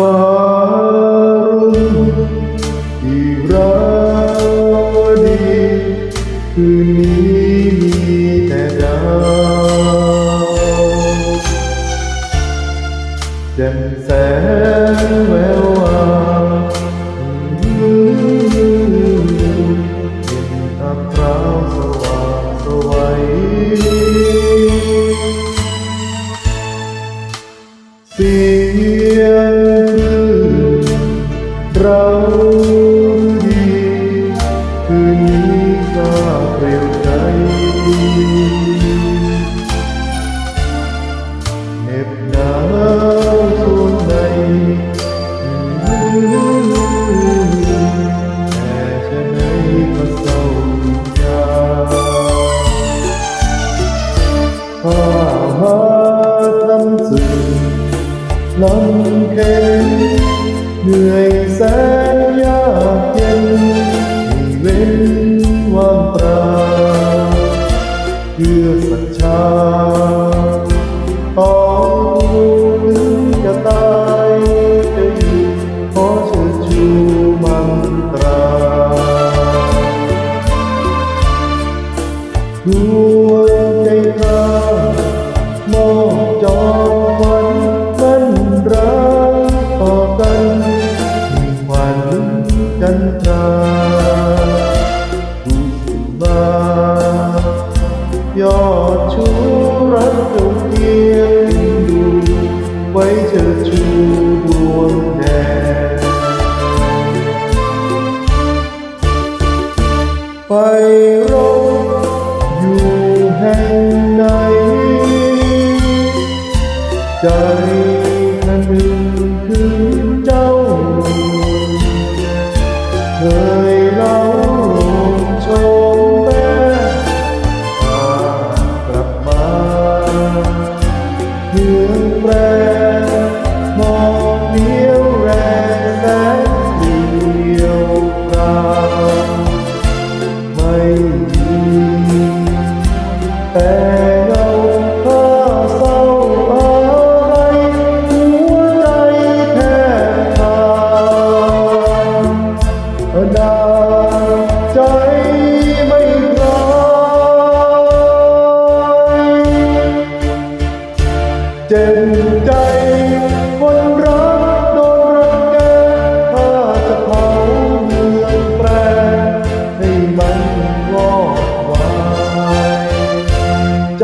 ฟ้ารุ่งที่รักดีคืนนี้มีแต่ดาวแจ่มแสงแวววาวเห็นอับราวสว่างสวัยเสีย น้ำเค็มเหนื่อยแสนยากเย็นมีเว้นว่างเปล่าเพื่อศรัทธาต้องถึงจะตายจะอยู่ขอเชิดชูมันตราดวง มา ยอดชูรักจงเทียนดู ไว้เธอชูดวงแดง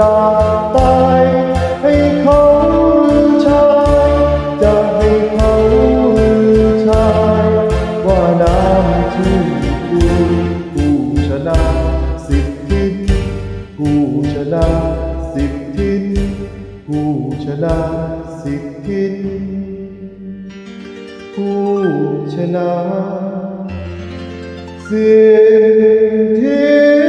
จากไป ให้เขาลืมชายจะให้เขาลืมชายว่าน้ำที่กูผู้ชนะสิบทิศผู้ชนะสิบทิศผู้ชนะสิบทิศผู้ชนะสิบทิศ